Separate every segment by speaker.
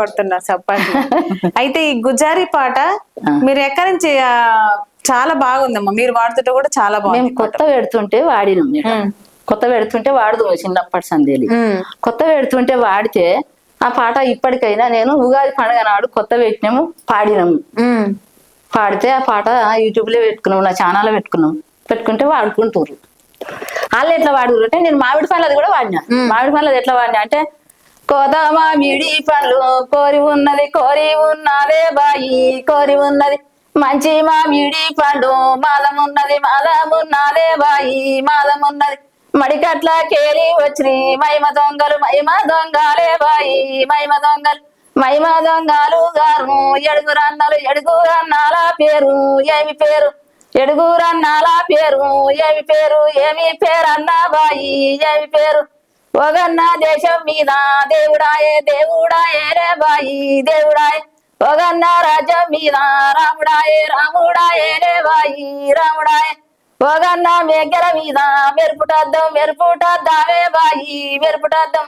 Speaker 1: కొడుతున్నారు చప్పట్లు అయితే ఈ గుజారీ పాట మీరు ఎక్కడి నుంచి చాలా బాగుందమ్మా. మీరు వాడుతుంటే కూడా చాలా బాగుంది
Speaker 2: కొత్త పెడుతుంటే వాడినాం. కొత్త పెడుతుంటే వాడదు చిన్నప్పటి సందేలి. కొత్త పెడుతుంటే వాడితే ఆ పాట ఇప్పటికైనా నేను ఉగాది పండుగ నాడు కొత్త పెట్టినాము పాడినాము. పాడితే ఆ పాట యూట్యూబ్లో పెట్టుకున్నాం నా ఛానల్ పెట్టుకున్నాం. పెట్టుకుంటే వాడుకుంటారు వాళ్ళు ఎట్లా వాడుకురు అంటే నేను మామిడి పండ్లది కూడా వాడినా. మామిడి పండ్లది ఎట్లా వాడినా అంటే కోద మిడి పండ్లు. కోరి ఉన్నది కోరి ఉన్నదే బాయి. కోరి ఉన్నది మంచి మామిడి పండు. మాలమున్నది ఉన్నది బాయి. మాలమున్నది ఉన్నది మడికట్ల కేలి వచ్చి మైమ దొంగలు మైమ దొంగలే బాయి. మైమ దొంగలు మైమ దొంగలు గారు. ఎడుగురన్నలు ఎడుగురన్నాల పేరు. ఏమి పేరు? ఎడుగురన్నాల పేరు. ఏమి పేరు? ఏమి పేరు అన్న బాయి? ఏమి పేరు? ఒగన్న దేశం మీద దేవుడాయే దేవుడాయే రే బాయి దేవుడాయే. ఒగన్న రాజ్యం మీద రాముడాయే రాముడాయే రే బాయి రాముడాయే. ఒగన్న మేకర మీద మెరుపుటద్దం మెరుపుటద్దావే బాయి మెరుపుటద్దం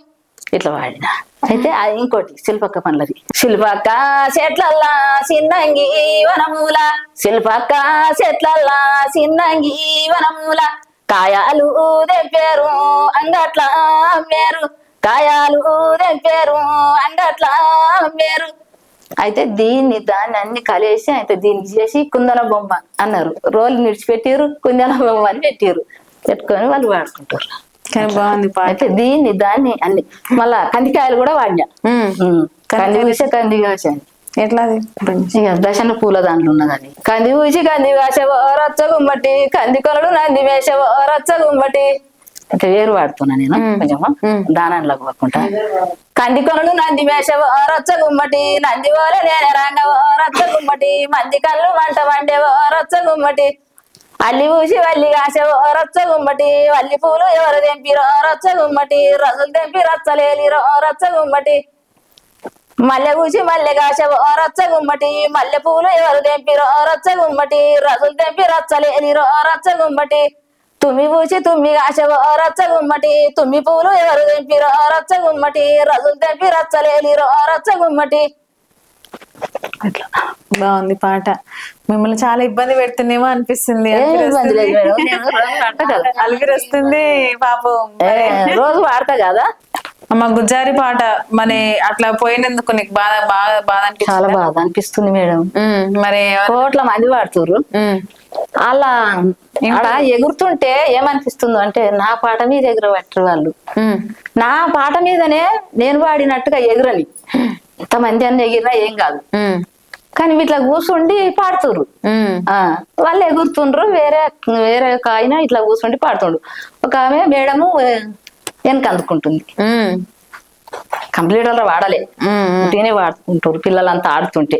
Speaker 2: ఇట్లా వాడిన. అయితే ఇంకోటి శిల్పక్క పనులది. శిల్పక్క చెట్లల్లా సిన్నంగి వనమూల. శిల్పక్క చెట్లల్లా సిన్నంగి వనమూల. కాయాలు తెంపారు అంగట్ల అమ్మారు. కాయాలు తెంపారు అంగట్ల అమ్మారు. అయితే దీన్ని దాన్ని అన్ని కలిసి అయితే దీన్ని చేసి కుందన బొమ్మ అన్నారు. రోలు నిడిచిపెట్టారు కుందన బొమ్మ అని పెట్టారు పెట్టుకొని వాళ్ళు వాడుకుంటారు.
Speaker 1: బాగుంది పాట.
Speaker 2: అయితే దీన్ని దాన్ని అన్ని మళ్ళా కందికాయలు కూడా వాడినా. కంది ఊసే కంది కాసాను
Speaker 1: ఎట్లా అది
Speaker 2: ఇక దశన పూల దాంట్లో ఉన్నదని కంది ఊసి కంది వేసవో రచ్చ గుమ్మటి. కంది కొలడు నంది వేసవో రచ్చ గుమ్మటి. అంటే వేరు వాడుతున్నా నేను కొంచెము దానంలో పోకుండా. కంది కొనలు నంది వేసవో రచ్చ గుమ్మటి. నంది ఓల నేను రంగవో రచ్చ గుమ్మటి. మంది కళ్ళు మంట వండేవో రచ్చ గుమ్మటి. అల్లి ఊసి వల్లి కాసేవో రచ్చ గుమ్మటి. వల్లి పూలు ఎవరు తెంపిరో రచ్చ గుమ్మటి. రజులు తెంపి రచ్చలేలిరో రచ్చ గుమ్మటి. మల్లె కూసి మల్లె కాసెవో రచ్చ గుమ్మటి మల్లె పూలు ఎవరు తెంపిరో? రచ్చ గుమ్మటి రజులు తెంపి రచ్చలేనిరో? రచ్చ గుమ్మటి తుమ్మి పూసి తుమ్మి కాసెవో రచ్చ గుమ్మటి తుమ్మి పూలు ఎవరు తెంపిరో? రచ్చ గుమ్మటి రజులు తెంపి రచ్చలేనిరో? రచ్చ గుమ్మటి. అట్లా.
Speaker 1: బాగుంది పాట. మిమ్మల్ని చాలా ఇబ్బంది పెడుతున్నామో అనిపిస్తుంది.
Speaker 2: ఏం
Speaker 1: అలిపిరి
Speaker 2: ఇబ్బంది లేదు.
Speaker 1: వస్తుంది.
Speaker 2: మేడం. నేను రోజు వాడతా కదా.
Speaker 1: అలిపిరి వస్తుంది పాపం.
Speaker 2: రోజు వాడతా కదా?
Speaker 1: అమ్మ గుజ్జారి పాట మరి అట్లా పోయినందుకు నీకు బాధ బాగా బాధ
Speaker 2: చాలా బాధ అనిపిస్తుంది మేడం.
Speaker 1: మరి
Speaker 2: కోట్ల మంది
Speaker 1: ఉమ్,
Speaker 2: అలా ఎగురుతుంటే ఏమనిపిస్తుందో అంటే నా పాట మీద ఎగురబట్టరు వాళ్ళు. నా పాట మీదనే నేను పాడినట్టుగా ఎగురని. ఎంతమంది అన్న ఎగిరినా ఏం కాదు. కానీ ఇట్లా కూర్చుండి ఆ, వాళ్ళు ఎగురుతుండ్రు వేరే వేరే ఒక ఆయన ఇట్లా కూర్చుండి పాడుతుండ్రు ఒక ఆమె మేడము వెనక అందుకుంటుంది?
Speaker 1: ఉమ్,
Speaker 2: కంప్యూటర్లో వాడలే. ఉట్టిగానే వాడుతుంటారు పిల్లలంతా ఆడుతుంటే.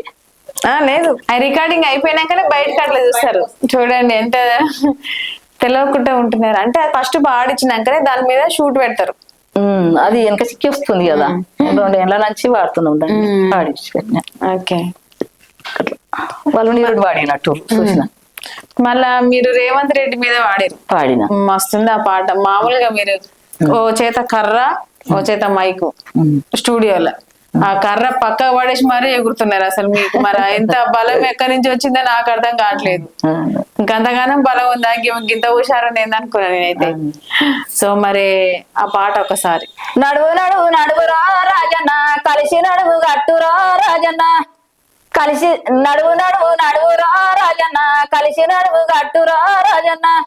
Speaker 1: ఆ, లేదు. రికార్డింగ్ అయిపోయినాకనే బయటకు అట్లా చూస్తారు. చూడండి ఎంత తెలియకుండా ఉంటున్నారు. అంటే ఫస్ట్ పాడిచ్చినాకనే దాని మీద షూట్ పెడతారు.
Speaker 2: అది వెనక చిక్కి వస్తుంది కదా. రెండు ఏళ్ళ నుంచి వాడుతున్నాం దాన్ని.
Speaker 1: ఉమ్.
Speaker 2: పాడించి పెట్టిన
Speaker 1: ఓకే.
Speaker 2: అట్లా. వాళ్ళు వాడినట్టు చూసిన.
Speaker 1: మళ్ళా మీరు రేవంత్ రెడ్డి మీద వాడారు.
Speaker 2: పాడిన
Speaker 1: మస్తుంది ఆ పాట. మామూలుగా మీరు ఓ చేత కర్ర ఓ చేత మైకు. స్టూడియోలో. ఆ కర్ర పక్క పడేసి మరీ ఎగురుతున్నారు అసలు మీకు. మరి ఎంత బలం ఎక్కడి నుంచి వచ్చిందో నాకు అర్థం కావట్లేదు. ఇంకంతగానం బలం ఉందా? గి- గింత హుషారని ఏందనుకున్నా నేనైతే. సో మరి ఆ పాట ఒకసారి.
Speaker 2: నడువు నడువు నడువురా రాజన్న. కలిసి నడువు గట్టురా రాజన్న. కలిసి నడువు నడువు నడువురా రాజన్న. కలిసి నడువు గట్టురా రాజన్న.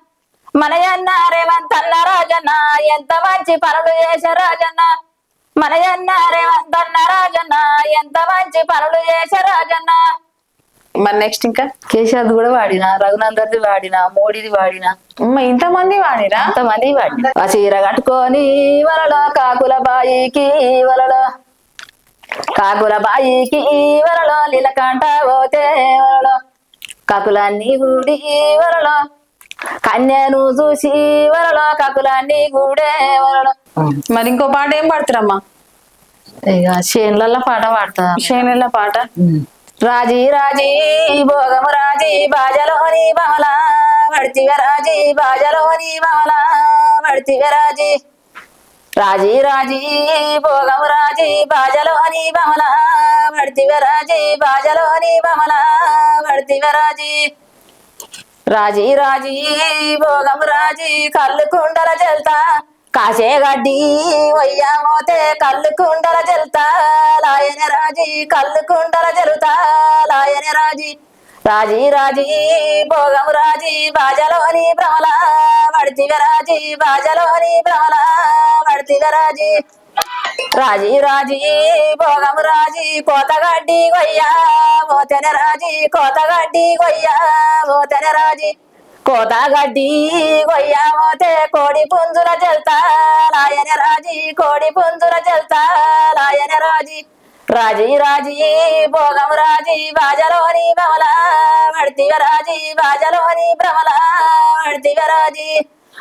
Speaker 2: మనయన్న రేవంత్ అన్న రాజన్న ఎంత మంచి పనులు చేసే రాజన్న. మనయన్న రేవంత్ అన్న రాజన్న ఎంత మంచి పనులు చేసే రాజన్న.
Speaker 1: మరి నెక్స్ట్ ఇంకా?
Speaker 2: కేశవ్ కూడా వాడిన రఘునందర్ది వాడిన మోడీది వాడిన.
Speaker 1: ఇంతమంది వాడిరా?
Speaker 2: అంతమంది వాడిన. ఆ చీర కట్టుకొని వలలో కాకుల బాయికి వలలో. కాకుల బాయికి వలలో లీలకంట పోతే వలలో. కాకులన్నీ గూడి వలలో. కన్యను చూసి వలలో కాకులన్నీ గూడే వలలో
Speaker 1: మరి ఇంకో పాట ఏం పాడుతురమ్మా?
Speaker 2: ఇక చేనులలో పాట పాడతా.
Speaker 1: షేనెల్ల పాట?
Speaker 2: రాజీ రాజీ భోగము రాజీ బాజలోని బహల వడిచిగ రాజీ బాజలోని బహల వడిచిగ రాజీ. రాజీ రాజీ భోగం రాజీ బాజలోని బమల పడితివ రాజీ బాజలోని బమల పడితివ రాజీ. రాజీ రాజీ భోగం రాజీ కళ్ళు కుండల జల్తా. కాసే గడ్డి వయ్యామోతే కళ్ళు కుండల జల్తా. లాయన రాజీ కళ్ళు కుండల జలుతా. లాయన రాజీ రాజీ రాజీ భోగం రాజీ బాజలోని భ్రమల. వడితివ రాజీ బాజలోని భ్రమల. వడితివ రాజీ రాజీ రాజీ భోగం రాజీ కోతగడ్డి కొయ్యా మోతెన రాజీ కోతగడ్డి కొయ్యా మోత రాజీ కోతగడ్డి గొయ్యా మోతే కోడి పుంజుల జల్తా లాయన రాజీ కోడి పుంజుల జల్తా లాయన రాజీ రాజీ రాజీ భోగం రాజీ బాజలోని భ్రమల మడితివ రాజీ బాజలోని భ్రమల మడితివ రాజీ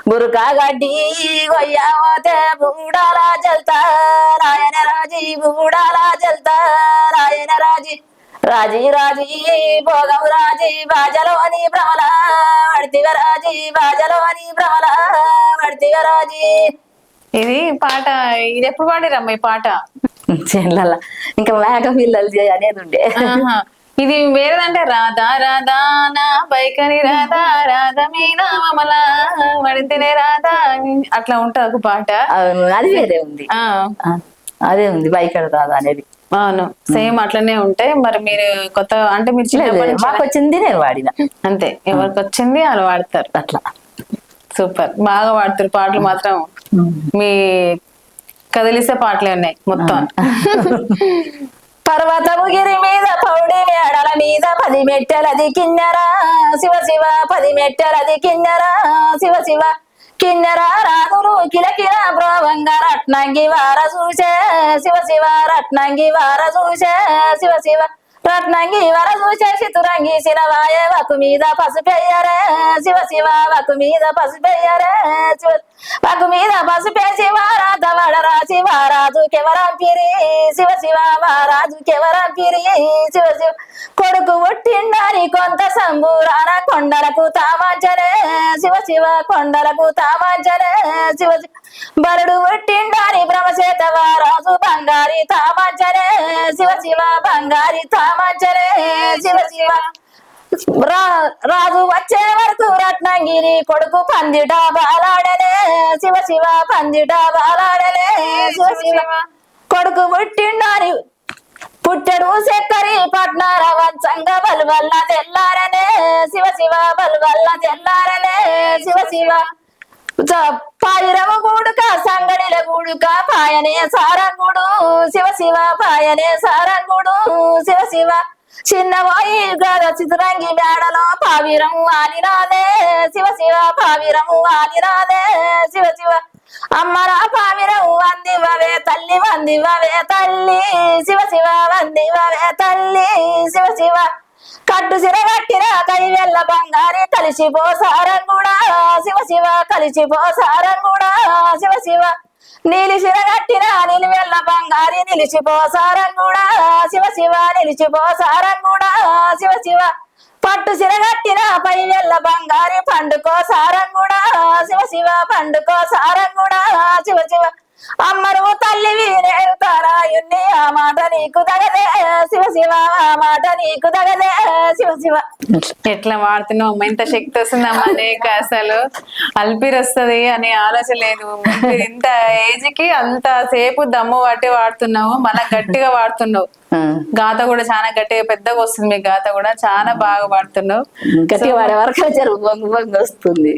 Speaker 2: బురుకా గడ్డి గొయ్యామోతే బూడాల జల్తా రాయన రాజీ బూడాల జల్తా రాయన రాజీ రాజీ రాజీ భోగం రాజీ బాజలోని భ్రమల మడితివ రాజీ బాజలోని భ్రమల మడితివ రాజీ.
Speaker 1: ఇది పాట ఇది ఎప్పుడు పాడిరమ్మ ఈ పాట?
Speaker 2: చెల్లల ఇంకా మేక పిల్లలు అనేది ఉండే.
Speaker 1: ఇది వేరేదంటే రాధా రాధా నా బైకని రాధా రాధా మీనా మమల మడితేనే రాధా అట్లా ఉంటుంది ఒక పాట.
Speaker 2: అవును, అది వేరే ఉంది. అదే ఉంది బైక్ రాదా అనేది.
Speaker 1: అవును. సేమ్ అట్లనే ఉంటాయి మరి మీరు కొత్త అంటే మీరు
Speaker 2: లేదు,
Speaker 1: చిన్నప్పటి నుంచి
Speaker 2: మాకు వచ్చింది నేను వాడిన.
Speaker 1: అంతే. ఎవరికి వచ్చింది వాళ్ళు వాడతారు.
Speaker 2: అట్లా.
Speaker 1: సూపర్. బాగా వాడతారు. పాటలు మాత్రం మీ కదిలిసే పాటలే ఉన్నాయి మొత్తం.
Speaker 2: పర్వతము గిరి మీద పౌడి మేడల మీద పది మెట్టెలది కిన్నెరా. శివ శివ పది మెట్టెలది కిన్నెరా. శివ శివ. కిన్నెర రాగులు కిలకిల బ్రోవంగా రట్నంగి వార చూసే శివ శివ రట్నంగి వార చూసే శివ శివ రత్నంగి వర చూసేసి తురంగి శిలవాయ వకు మీద పసుపెయ్యరే శివ శివ వకు మీద పసుపెయ్యరే శివ వకు మీద పసుపేసి వారాధ వడరాసి వారాజు కెవరంపిరి శివ శివ వారాజు కెవరంపిరి శివ శివ. కొడుకు పుట్టిండని కొంత సంబూరాన కొండలకు తామాంచనే శివ శివ కొండలకు తామాంచనే శివ శివ. బరుడు పుట్టిండని భ్రమచేత వారాజు బంగారి తామాంచనే శివ శివ బంగారి తామాంచనే శివ శివ. రాజు వచ్చే వరకు రత్నంగిరి కొడుకు పందిట బాలాడనే శివ శివ పందిట బాలాడనే శివ శివ కొడుకు పుట్టిండాని పుట్టడు చక్కరి పట్నార వంచంగ బల్వల్ల తెల్లారనే. శివ శివ బల్వల్ల తెల్లారనే. శివ శివ. చ- పాయిరము గూడుక సంగడిల గూడుక పాయనే సారంగుడు శివ శివ పాయనే సారంగుడు శివ శివ. చిన్నవాయి గద చిత్రంగి మేడలో పావిరము ఆలిరాదే శివ శివ పావిరము ఆలిరాదే శివ శివ. అమ్మరా పావిరము వందివవే తల్లి వందివవే తల్లి శివ శివ వందివవే తల్లి శివ శివ. కట్టు సిరగట్టిరా తెల్ల బంగారి కలిసిపో సారంగుడా శివ శివ కలిసిపో సారంగుడా శివ శివ. నీలి సిర కట్టిన నిలివెల్ల బంగారి నిలిచిపో సారంగుడా శివ శివ నిలిచిపో సారంగుడా శివ శివ. పట్టు సిరగట్టిన పై వెళ్ళ బంగారి పండుకో సారంగుడా శివ శివ పండుకో సారంగుడా శివ శివ. అమ్మరు తల్లివి నేను తారాయుణ్ణి ఆ మాట నీకు తగదే శివ శివ ఆ మాట నీకు తగదే శివ శివ.
Speaker 1: ఎట్లా వాడుతున్నావు అమ్మ ఇంత శక్తి వస్తుందమ్మా నీకు అసలు. అల్పిరి వస్తుంది అనే ఆలోచన లేదు. ఇంత ఏజ్కి అంత సేపు దమ్ము పట్టి వాడుతున్నావు మన గట్టిగా వాడుతున్నావు. గాత కూడా చాలా గట్టిగా పెద్దగా వస్తుంది మీ గాత కూడా. చాలా బాగా వాడుతున్నావు.
Speaker 2: గట్టిగా వాడే వరకు జరుగు వస్తుంది.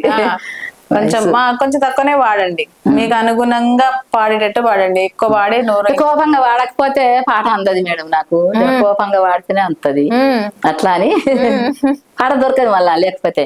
Speaker 1: కొంచెం మా కొంచెం తక్కువనే వాడండి. మీకు అనుగుణంగా పాడేటట్టు పాడండి ఎక్కువ వాడే నోరు
Speaker 2: కోపంగా వాడకపోతే పాట అందది మేడం నాకు. కోపంగా వాడితేనే అంతది. అట్లా అని. పాట దొరకదు మళ్ళా లేకపోతే.